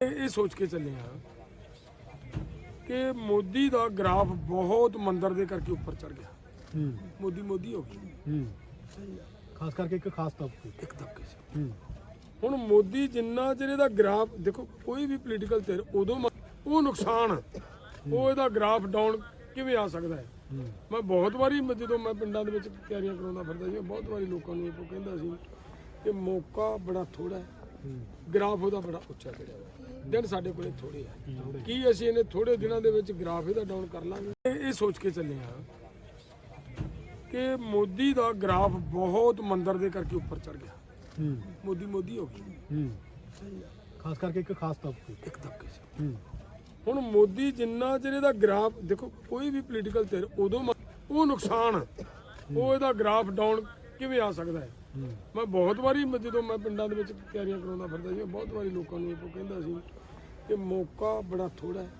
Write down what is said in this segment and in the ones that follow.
ਇਹ ਸੋਚ ਕੇ ਚੱਲੇ ਆ ਕਿ ਮੋਦੀ ਦਾ ਗ੍ਰਾਫ ਬਹੁਤ ਮੰਦਰ ਦੇ ਕਰਕੇ ਉੱਪਰ ਚੜ ਗਿਆ। ਹੂੰ। ਮੋਦੀ ਮੋਦੀ ਹੋ ਗਈ ਹੂੰ। ਖਾਸ ਕਰਕੇ ਇੱਕ ਖਾਸ ਤਬਕੇ ਇੱਕ ਤਬਕੇ 'ਚ। ਹੂੰ। ਹੁਣ ਮੋਦੀ ਜਿੰਨਾ ਚਿਰ ਇਹਦਾ ਗ੍ਰਾਫ ਦੇਖੋ ਕੋਈ ਵੀ ਪੋਲੀਟੀਕਲ ਧਿਰ ਉਦੋਂ ਉਹ ਨੁਕਸਾਨ ਉਹ ਇਹਦਾ ਗ੍ਰਾਫ ਡਾਊਨ ਕਿਵੇਂ ਆ ਸਕਦਾ ਹੈ? ਮੈਂ ਬਹੁਤ ਵਾਰੀ ਜਦੋਂ ਮੈਂ ਪਿੰਡਾਂ ਦੇ ਵਿੱਚ ਤਿਆਰੀਆਂ ਕਰਾਉਂਦਾ ਫਿਰਦਾ ਸੀ ਬਹੁਤ ਵਾਰੀ ਲੋਕਾਂ ਨੂੰ ਇਹ ਕਹਿੰਦਾ ਸੀ ਕਿ ਮੌਕਾ ਬੜਾ ਥੋੜਾ ਹੂੰ। ਗ੍ਰਾਫ ਉਹਦਾ ਬੜਾ ਉੱਚਾ ਚੜਿਆ ਹੋਇਆ। ਦਿਨ ਸਾਡੇ ਕੋਲੇ ਥੋੜੇ ਆ। ਕੀ ਅਸੀਂ ਇਹਨੇ ਥੋੜੇ ਦਿਨਾਂ ਦੇ ਵਿੱਚ ਗ੍ਰਾਫ ਇਹਦਾ ਡਾਊਨ ਕਰ ਲਾਂਗੇ? ਇਹ ਸੋਚ ਕੇ ਚੱਲੇ ਆ ਕਿ ਮੋਦੀ ਦਾ ਗ੍ਰਾਫ ਬਹੁਤ ਮੰਦਰ ਦੇ ਕਰਕੇ ਉੱਪਰ ਚੜ ਗਿਆ। ਹੂੰ। ਮੋਦੀ ਮੋਦੀ ਹੋ ਗਈ ਹੂੰ। ਖਾਸ ਕਰਕੇ ਇੱਕ ਖਾਸ ਤਬਕੇ ਇੱਕ ਤਬਕੇ ਹੂੰ। ਹੁਣ ਮੋਦੀ ਜਿੰਨਾ ਚਿਰ ਇਹਦਾ ਗ੍ਰਾਫ ਦੇਖੋ ਕੋਈ ਵੀ ਪੋਲੀਟੀਕਲ ਧਿਰ ਉਦੋਂ ਉਹ ਨੁਕਸਾਨ ਉਹ ਇਹਦਾ ਗ੍ਰਾਫ ਡਾਊਨ ਕਿਵੇਂ ਆ ਸਕਦਾ ਹੂੰ? ਮੈਂ ਬਹੁਤ ਵਾਰੀ ਮ- ਜਦੋਂ ਮੈਂ ਪਿੰਡਾਂ ਦੇ ਵਿੱਚ ਤਿਆਰੀਆਂ ਕਰਾਉਂਦਾ ਫਿਰਦਾ ਸੀ ਮੈਂ ਬਹੁਤ ਵਾਰੀ ਲੋਕਾਂ ਨੂੰ ਇਹ ਕਹਿੰਦਾ ਸੀ ਕਿ ਮੌਕਾ ਬੜਾ ਥੋੜਾ ਹੈ।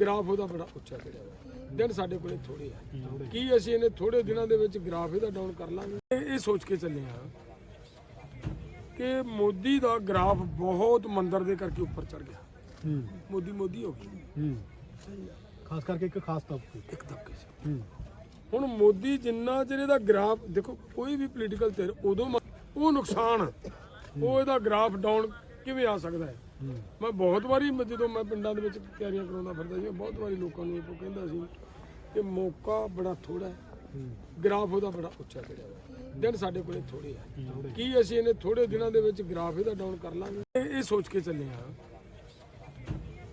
ਗ੍ਰਾਫ ਉਹਦਾ ਬੜਾ ਉੱਚਾ ਚੜਿਆ ਹੋਇਆ ਦਿਨ ਸਾਡੇ ਕੋਲੇ ਥੋੜੇ ਆ। ਕੀ ਅਸੀਂ ਇਹਨੇ ਥੋੜੇ ਦਿਨਾਂ ਦੇ ਵਿੱਚ ਗ੍ਰਾਫ ਇਹਦਾ ਡਾਊਨ ਕਰ ਲਾਂਗੇ? ਇਹ ਇਹ ਸੋਚ ਕੇ ਚੱਲੇ ਆ ਕਿ ਮੋਦੀ ਦਾ ਗ੍ਰਾਫ ਬਹੁਤ ਮੰਦਰ ਦੇ ਕਰਕੇ ਉੱਪਰ ਚੜ ਗਿਆ। ਹੂੰ। ਮੋਦੀ ਮੋਦੀ ਹੋ ਗਈ। ਹੂੰ। ਖਾਸ ਕਰਕੇ ਇੱਕ ਖਾਸ ਤਬਕੇ ਇੱਕ ਤਬਕੇ 'ਚ ਹੂੰ। ਹੁਣ ਮੋਦੀ ਜਿੰਨਾ ਚਿਰ ਇਹਦਾ ਗ੍ਰਾਫ, ਦੇਖੋ, ਕੋਈ ਵੀ ਪੋਲੀਟੀਕਲ ਧਿਰ ਉਦੋਂ ਮ- ਉਹ ਨੁਕਸਾਨ ਉਹ ਇਹਦਾ ਗ੍ਰਾਫ ਡਾਊਨ ਕਿਵੇਂ ਆ ਸਕਦਾ ਹੈ? ਮੈਂ ਬਹੁਤ ਵਾਰੀ ਜਦੋਂ ਮੈਂ ਪਿੰਡਾਂ ਦੇ ਵਿੱਚ ਤਿਆਰੀਆਂ ਕਰਾਉਂਦਾ ਫਿਰਦਾ ਸੀ ਮੈਂ ਬਹੁਤ ਵਾਰੀ ਲੋਕਾਂ ਨੂੰ ਇਹ ਕਹਿੰਦਾ ਸੀ ਕਿ ਮੌਕਾ ਬੜਾ ਥੋੜਾ ਹੈ। ਹੂੰ ਗ੍ਰਾਫ ਉਹਦਾ ਬੜਾ ਉੱਚਾ ਚੜਿਆ ਹੋਇਆ ਦਿਨ ਸਾਡੇ ਕੋਲੇ ਥੋੜੇ ਆ। ਕੀ ਅਸੀਂ ਇਹਨੇ ਥੋੜੇ ਦਿਨਾਂ ਦੇ ਵਿੱਚ ਗ੍ਰਾਫ ਇਹਦਾ ਡਾਊਨ ਕਰ ਲਾਂਗੇ? ਇਹ ਇਹ ਸੋਚ ਕੇ ਚੱਲੇ ਆ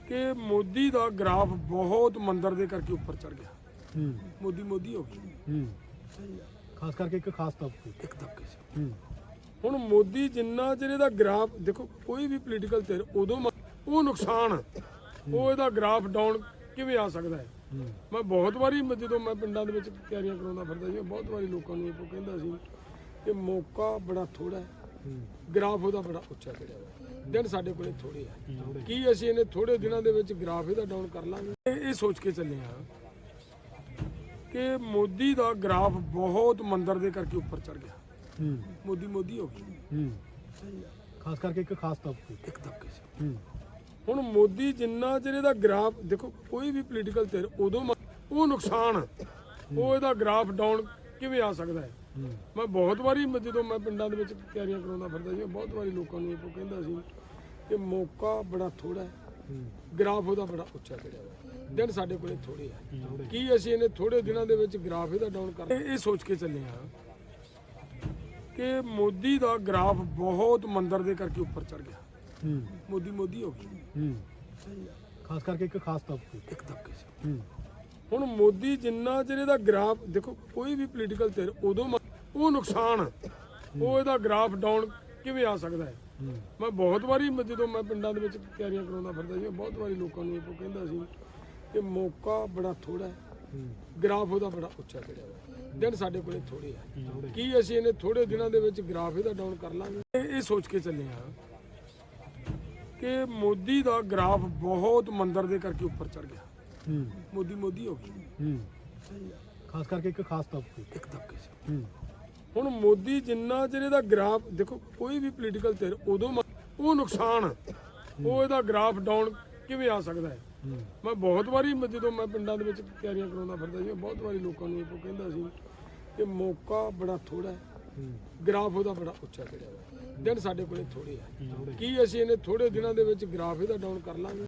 ਕਿ ਮੋਦੀ ਦਾ ਗ੍ਰਾਫ ਬਹੁਤ ਮੰਦਰ ਦੇ ਕਰਕੇ ਉੱਪਰ ਚੜ ਗਿਆ। ਹੂੰ। ਮੋਦੀ ਮੋਦੀ ਹੋ ਗਈ। ਹੂੰ। ਖਾਸ ਕਰਕੇ ਇੱਕ ਖਾਸ ਤਬਕੇ ਇੱਕ ਤਬਕੇ 'ਚ। ਹੂੰ। ਹੁਣ ਮੋਦੀ ਜਿੰਨਾ ਚਿਰ ਇਹਦਾ ਗ੍ਰਾਫ ਦੇਖੋ ਕੋਈ ਵੀ ਪੋਲੀਟੀਕਲ ਧਿਰ ਉਦੋਂ ਮ- ਉਹ ਨੁਕਸਾਨ ਉਹ ਇਹਦਾ ਗ੍ਰਾਫ ਡਾਊਨ ਕਿਵੇਂ ਆ ਸਕਦਾ ਹੈ? ਮੈਂ ਬਹੁਤ ਵਾਰੀ ਮ- ਜਦੋਂ ਮੈਂ ਪਿੰਡਾਂ ਦੇ ਵਿੱਚ ਤਿਆਰੀਆਂ ਕਰਾਉਂਦਾ ਫਿਰਦਾ ਸੀ ਬਹੁਤ ਵਾਰੀ ਲੋਕਾਂ ਨੂੰ ਇਹ ਕਹਿੰਦਾ ਸੀ ਕਿ ਮੌਕਾ ਬੜਾ ਥੋੜਾ ਹੈ। ਗ੍ਰਾਫ ਉਹਦਾ ਬੜਾ ਉੱਚਾ ਚੜਿਆ ਹੋਇਆ ਦਿਨ ਸਾਡੇ ਕੋਲੇ ਥੋੜੇ ਆ। ਕੀ ਅਸੀਂ ਇਹਨੇ ਥੋੜੇ ਦਿਨਾਂ ਦੇ ਵਿੱਚ ਗ੍ਰਾਫ ਇਹਦਾ ਡਾਊਨ ਕਰ ਲਾਂਗੇ? ਇਹ ਇਹ ਸੋਚ ਕੇ ਚੱਲੇ ਆ। ਕਿ ਮੋਦੀ ਦਾ ਗ੍ਰਾਫ ਬਹੁਤ ਮੰਦਰ ਦੇ ਕਰਕੇ ਉੱਪਰ ਚੜ ਗਿਆ। ਹੂੰ। ਮੋਦੀ ਮੋਦੀ ਹੋ ਗਈ। ਹੂੰ। ਖਾਸ ਕਰਕੇ ਇੱਕ ਖਾਸ ਤਬਕੇ ਇੱਕ ਤਬਕੇ 'ਚ। ਹੂੰ। ਹੁਣ ਮੋਦੀ ਜਿੰਨਾ ਚਿਰ ਇਹਦਾ ਗ੍ਰਾਫ ਦੇਖੋ ਕੋਈ ਵੀ ਪੋਲੀਟੀਕਲ ਧਿਰ ਉਦੋਂ ਉਹ ਨੁਕਸਾਨ ਉਹ ਇਹਦਾ ਗ੍ਰਾਫ ਡਾਊਨ ਕਿਵੇਂ ਆ ਸਕਦਾ ਹੈ? ਮੈਂ ਬਹੁਤ ਵਾਰੀ ਜਦੋਂ ਮੈਂ ਪਿੰਡਾਂ ਦੇ ਵਿੱਚ ਤਿਆਰੀਆਂ ਕਰਾਉਂਦਾ ਫਿਰਦਾ ਸੀ ਬਹੁਤ ਵਾਰੀ ਲੋਕਾਂ ਨੂੰ ਇਹ ਕਹਿੰਦਾ ਸੀ ਕਿ ਮੌਕਾ ਬੜਾ ਥੋੜਾ ਹੂੰ। ਗ੍ਰਾਫ ਉਹਦਾ ਬੜਾ ਉੱਚਾ ਚੜਿਆ ਹੋਇਆ। ਦਿਨ ਸਾਡੇ ਕੋਲੇ ਥੋੜੇ ਆ। ਕੀ ਅਸੀਂ ਇਹਨੇ ਥੋੜੇ ਦਿਨਾਂ ਦੇ ਵਿੱਚ ਗ੍ਰਾਫ ਇਹਦਾ ਡਾਊਨ ਕਰ ਇਹ ਸੋਚ ਕੇ ਚੱਲੇ ਆ ਕਿ ਮੋਦੀ ਦਾ ਗ੍ਰਾਫ ਬਹੁਤ ਮੰਦਰ ਦੇ ਕਰਕੇ ਉੱਪਰ ਚੜ ਗਿਆ। ਮੋਦੀ ਮੋਦੀ ਹੋ ਗਈ। ਹੂੰ। ਖਾਸ ਕਰਕੇ ਇੱਕ ਖਾਸ ਤਬਕੇ ਇੱਕ ਤਬਕੇ 'ਚ। ਹੁਣ ਮੋਦੀ ਜਿੰਨਾ ਚਿਰ ਇਹਦਾ ਗ੍ਰਾਫ ਦੇਖੋ ਕੋਈ ਵੀ ਪੋਲੀਟੀਕਲ ਧਿਰ ਉਦੋਂ ਉਹ ਨੁਕਸਾਨ ਉਹ ਇਹਦਾ ਗ੍ਰਾਫ ਡਾਊਨ ਕਿਵੇਂ ਆ ਸਕਦਾ ਹੂੰ? ਮੈਂ ਬਹੁਤ ਵਾਰੀ ਮ- ਜਦੋਂ ਮੈਂ ਪਿੰਡਾਂ ਦੇ ਵਿੱਚ ਤਿਆਰੀਆਂ ਕਰਾਉਂਦਾ ਫਿਰਦਾ ਸੀ ਬਹੁਤ ਵਾਰੀ ਲੋਕਾਂ ਨੂੰ ਇਹ ਕਹਿੰਦਾ ਸੀ ਕਿ ਮੌਕਾ ਬੜਾ ਥੋੜਾ ਹੈ। ਗ੍ਰਾਫ ਉਹਦਾ ਬੜਾ ਉੱਚਾ ਚੜਿਆ ਹੋਇਆ ਦਿਨ ਸਾਡੇ ਕੋਲੇ ਥੋੜੇ ਆ। ਕੀ ਅਸੀਂ ਇਹਨੇ ਥੋੜੇ ਦਿਨਾਂ ਦੇ ਵਿੱਚ ਗ੍ਰਾਫ ਇਹਦਾ ਡਾਊਨ ਕਰ ਲਾਂਗੇ? ਇਹ ਇਹ ਸੋਚ ਕੇ ਚੱਲੇ ਆ ਕਿ ਮੋਦੀ ਦਾ ਗ੍ਰਾਫ ਬਹੁਤ ਮੰਦਰ ਦੇ ਕਰਕੇ ਉੱਪਰ ਚੜ ਗਿਆ। ਹੂੰ। ਮੋਦੀ ਮੋਦੀ ਹੋ ਗਈ ਹੂੰ। ਖਾਸ ਕਰਕੇ ਇੱਕ ਖਾਸ ਤਬਕੇ ਇੱਕ ਤਬਕੇ 'ਚ। ਹੂੰ। ਹੁਣ ਮੋਦੀ ਜਿੰਨਾ ਚਿਰ ਇਹਦਾ ਗ੍ਰਾਫ, ਦੇਖੋ, ਕੋਈ ਵੀ ਪੋਲੀਟੀਕਲ ਧਿਰ ਉਦੋਂ ਉਹ ਨੁਕਸਾਨ ਉਹ ਇਹਦਾ ਗ੍ਰਾਫ ਡਾਊਨ ਕਿਵੇਂ ਆ ਸਕਦਾ ਹੈ? ਮੈਂ ਬਹੁਤ ਵਾਰੀ ਜਦੋਂ ਮੈਂ ਪਿੰਡਾਂ ਦੇ ਵਿੱਚ ਤਿਆਰੀਆਂ ਕਰਾਉਂਦਾ ਫਿਰਦਾ ਸੀ ਬਹੁਤ ਵਾਰੀ ਲੋਕਾਂ ਨੂੰ ਇਹ ਕਹਿੰਦਾ ਸੀ ਕਿ ਮੌਕਾ ਬੜਾ ਥੋੜਾ ਹੈ। ਗ੍ਰਾਫ ਉਹਦਾ ਬੜਾ ਉੱਚਾ ਚੜਿਆ ਹੋਇਆ। ਦਿਨ ਸਾਡੇ ਕੋਲੇ ਥੋੜੇ ਆ। ਕੀ ਅਸੀਂ ਇਹਨੇ ਥੋੜੇ ਦਿਨਾਂ ਦੇ ਵਿੱਚ ਗ੍ਰਾਫ ਇਹਦਾ ਡਾਊਨ ਕਰ ਲਾਂਗੇ?